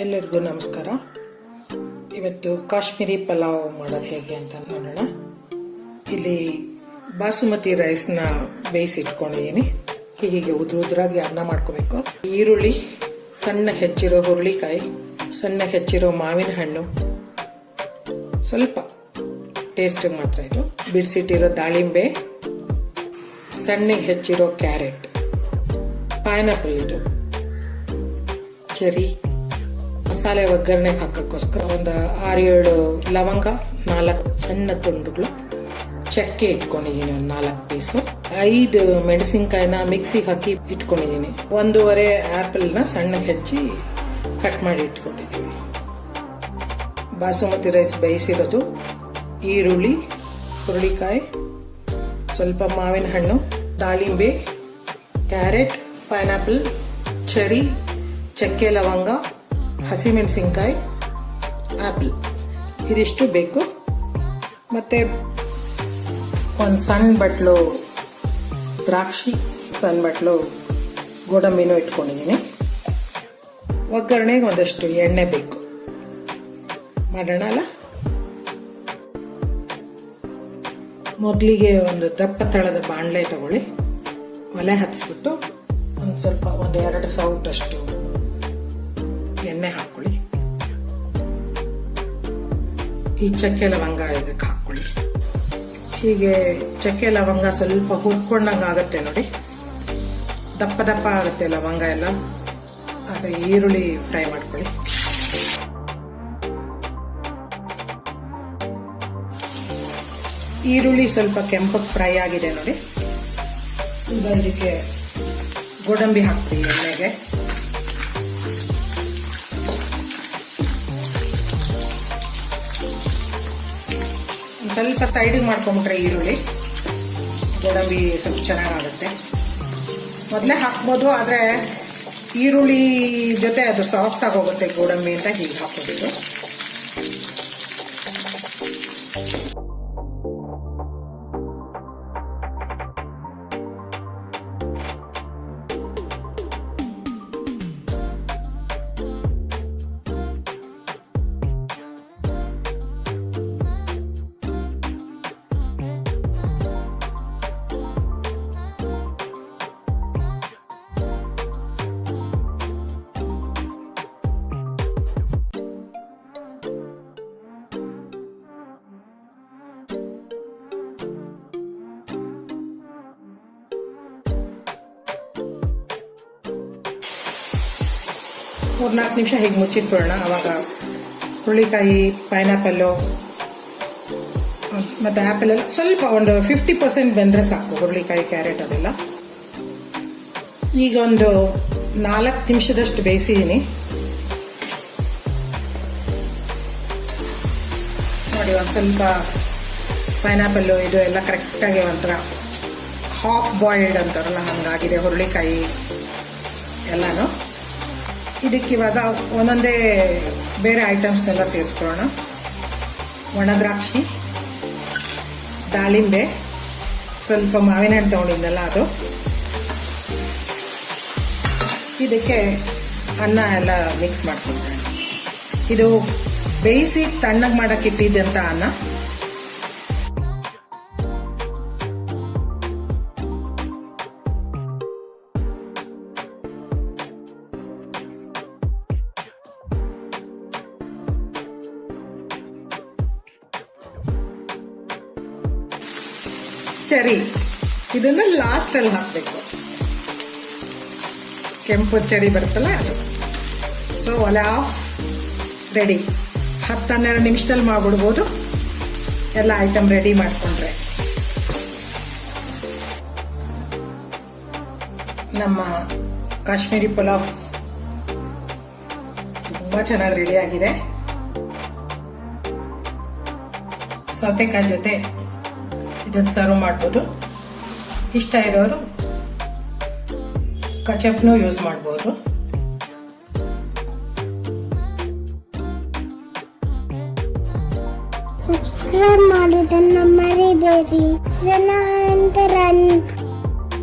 ಎಲ್ಲರಿಗೂ ನಮಸ್ಕಾರ. ಇವತ್ತು ಕಾಶ್ಮೀರಿ ಪಲಾವ್ ಮಾಡೋದು ಹೇಗೆ ಅಂತ ನೋಡೋಣ. ಇಲ್ಲಿ ಬಾಸುಮತಿ ರೈಸ್ನ ಬೇಯಿಸಿಟ್ಕೊಂಡಿದ್ದೀನಿ ಹೀಗೆ ಉದ್ರ ಉದ್ರಾಗಿ ಅನ್ನ ಮಾಡ್ಕೋಬೇಕು. ಈರುಳ್ಳಿ, ಸಣ್ಣ ಹೆಚ್ಚಿರೋ ಹುರುಳಿಕಾಯಿ, ಸಣ್ಣ ಹೆಚ್ಚಿರೋ ಮಾವಿನ ಹಣ್ಣು. ಸ್ವಲ್ಪ ಟೇಸ್ಟಿಗೆ ಮಾತ್ರ ಇದು. ಬಿಡಿಸಿಟ್ಟಿರೋ ದಾಳಿಂಬೆ, ಸಣ್ಣಗೆ ಹೆಚ್ಚಿರೋ ಕ್ಯಾರೆಟ್ ಪೈನಾಪಲ್ ಇದು. ಚೆರಿ. ಮಸಾಲೆ ಒಗ್ಗರಣೆ ಹಾಕೋಕ್ಕೋಸ್ಕರ ಒಂದು ಆರು ಏಳು ಲವಂಗ, ನಾಲ್ಕು ಸಣ್ಣ ತುಂಡುಗಳು. ಚಕ್ಕೆ ಇಟ್ಕೊಂಡಿದ್ದೀನಿ ಒಂದು ನಾಲ್ಕು ಪೀಸು ಐದು ಮೆಣಸಿನ್ಕಾಯಿನ ಮಿಕ್ಸಿಗೆ ಹಾಕಿ ಇಟ್ಕೊಂಡಿದ್ದೀನಿ. ಒಂದೂವರೆ ಆ್ಯಪಲ್ನ ಸಣ್ಣ ಹೆಚ್ಚಿ ಕಟ್ ಮಾಡಿ ಇಟ್ಕೊಂಡಿದ್ದೀವಿ ಬಾಸುಮತಿ ರೈಸ್ ಬೇಯಿಸಿರೋದು, ಈರುಳ್ಳಿ, ಹುರುಳಿಕಾಯಿ, ಸ್ವಲ್ಪ ಮಾವಿನ ಹಣ್ಣು, ದಾಳಿಂಬೆ, ಕ್ಯಾರೆಟ್, ಪೈನಾಪಲ್, ಚೆರಿ, ಚಕ್ಕೆ ಲವಂಗ ಹಸಿಮೆಣಸಿನ್ಕಾಯಿ ಆ್ಯಪಲ್ ಇದಿಷ್ಟು ಬೇಕು. ಮತ್ತು ಒಂದು ಸಣ್ಣ ಬಟ್ಲು, ದ್ರಾಕ್ಷಿ ಸಣ್ಣ ಬಟ್ಲು, ಗೋಡಂಬಿನೂ ಇಟ್ಕೊಂಡಿದ್ದೀನಿ ಒಗ್ಗರಣೆಗೆ ಒಂದಷ್ಟು ಎಣ್ಣೆ ಬೇಕು. ಮಾಡೋಣ ಅಲ್ಲ? ಮೊದಲಿಗೆ ಒಂದು ದಪ್ಪ ತಳದ ಬಾಣಲೆ ತಗೊಳ್ಳಿ. ಒಲೆ ಹಚ್ಚಿಬಿಟ್ಟು ಒಂದು ಸ್ವಲ್ಪ ಒಂದು ಎರಡು ಸೌಟಷ್ಟು ಎಣ್ಣೆ ಹಾಕೊಳ್ಳಿ ಈ ಚಕ್ಕೆ ಲವಂಗ ಇದಕ್ಕೆ ಹಾಕೊಳ್ಳಿ ಹೀಗೆ ಚಕ್ಕೆ ಲವಂಗ ಸ್ವಲ್ಪ ಹುರ್ಕೊಂಡಂಗೆ ಆಗುತ್ತೆ ನೋಡಿ. ದಪ್ಪ ದಪ್ಪ ಆಗುತ್ತೆ ಲವಂಗ ಎಲ್ಲ. ಆಗ ಈರುಳ್ಳಿ ಫ್ರೈ ಮಾಡ್ಕೊಳ್ಳಿ. ಈರುಳ್ಳಿ ಸ್ವಲ್ಪ ಕೆಂಪಗೆ ಫ್ರೈ ಆಗಿದೆ ನೋಡಿ. ಈಗ ಇದಕ್ಕೆ ಗೋಡಂಬಿ ಹಾಕ್ತೀವಿ ಎಣ್ಣೆಗೆ. ಸ್ವಲ್ಪ ಸೈಡಿಗೆ ಮಾಡ್ಕೊಂಬಿಟ್ರೆ ಈರುಳ್ಳಿ. ಗೋಡಂಬಿ ಸ್ವಲ್ಪ ಚೆನ್ನಾಗಾಗುತ್ತೆ. ಮೊದಲೇ ಹಾಕ್ಬೋದು, ಆದರೆ ಈರುಳ್ಳಿ ಜೊತೆ ಅದು ಸಾಫ್ಟ್ ಆಗೋಗುತ್ತೆ, ಗೋಡಂಬಿ ಅಂತ ಹೀಗೆ ಹಾಕೋದಿದ್ದು ಮೂರ್ನಾಲ್ಕು ನಿಮಿಷ ಹೀಗೆ ಮುಚ್ಚಿಟ್ಬಿಡೋಣ ಅವಾಗ ಹುರುಳಿಕಾಯಿ ಪೈನಾಪಲ್ಲು ಮತ್ತು ಆ್ಯಪಲ್ ಎಲ್ಲ ಸ್ವಲ್ಪ ಒಂದು ಫಿಫ್ಟಿ ಪರ್ಸೆಂಟ್ ಬಂದರೆ ಸಾಕು ಹುರುಳಿಕಾಯಿ ಕ್ಯಾರೆಟ್ ಅದೆಲ್ಲ. ಈಗ ಒಂದು ನಾಲ್ಕು ನಿಮಿಷದಷ್ಟು ಬೇಯಿಸಿದ್ದೀನಿ ನೋಡಿ, ಒಂದು ಸ್ವಲ್ಪ ಪೈನಾಪಲ್ಲು ಇದು ಎಲ್ಲ ಕರೆಕ್ಟಾಗಿ ಒಂಥರ ಹಾಫ್ ಬಾಯ್ಲ್ಡ್ ಅಂತಾರಲ್ಲ, ಹಂಗಾಗಿದೆ ಹುರುಳಿಕಾಯಿ ಎಲ್ಲನೂ. ಇದಕ್ಕೆ ಇವಾಗ ಒಂದೊಂದೇ ಬೇರೆ ಐಟಮ್ಸ್ನೆಲ್ಲ ಸೇರಿಸ್ಕೊಳ್ಳೋಣ. ಒಣದ್ರಾಕ್ಷಿ ದಾಳಿಂಬೆ, ಸ್ವಲ್ಪ ಮಾವಿನ ಹಣ್ಣು ಅದು. ಇದಕ್ಕೆ ಅನ್ನ ಎಲ್ಲ ಮಿಕ್ಸ್ ಮಾಡ್ಕೊಳ್ತೇನೆ ಇದು ಬೇಯಿಸಿ ತಣ್ಣಗೆ ಮಾಡೋಕ್ಕಿಟ್ಟಿದ್ದಂಥ ಅನ್ನ. ಚರಿ. ಇದನ್ನ ಲಾಸ್ಟ್ ಅಲ್ಲಿ ಹಾಕಬೇಕು. ಕೆಂಪು ಚರಿ ಬರುತ್ತಲ್ಲ ಅದು. ಸೊ ಒಲೆ ಆಫ್ ರೆಡಿ ಹತ್ತು ಹನ್ನೆರಡು ನಿಮಿಷದಲ್ಲಿ ಮಾಡ್ಬಿಡ್ಬೋದು. ಎಲ್ಲ ಐಟಮ್ ರೆಡಿ ಮಾಡಿಕೊಂಡ್ರೆ. ನಮ್ಮ ಕಾಶ್ಮೀರಿ ಪುಲಾವ್ ತುಂಬ ಚೆನ್ನಾಗಿ ರೆಡಿ ಆಗಿದೆ. ಸೌತೆಕಾಯಿ ಜೊತೆ ಇದನ್ನು ಸರ್ವ್ ಮಾಡ್ಬೋದು ಇಷ್ಟ ಇರೋರು ಕಚಪ್ನೂ ಯೂಸ್ ಮಾಡ್ಬೋದು ಸಬ್ಸ್ಕ್ರೈಬ್ ಮಾಡೋದನ್ನ ಮರಿಬೇಡಿ ಜನ ಅಂತ ರನ್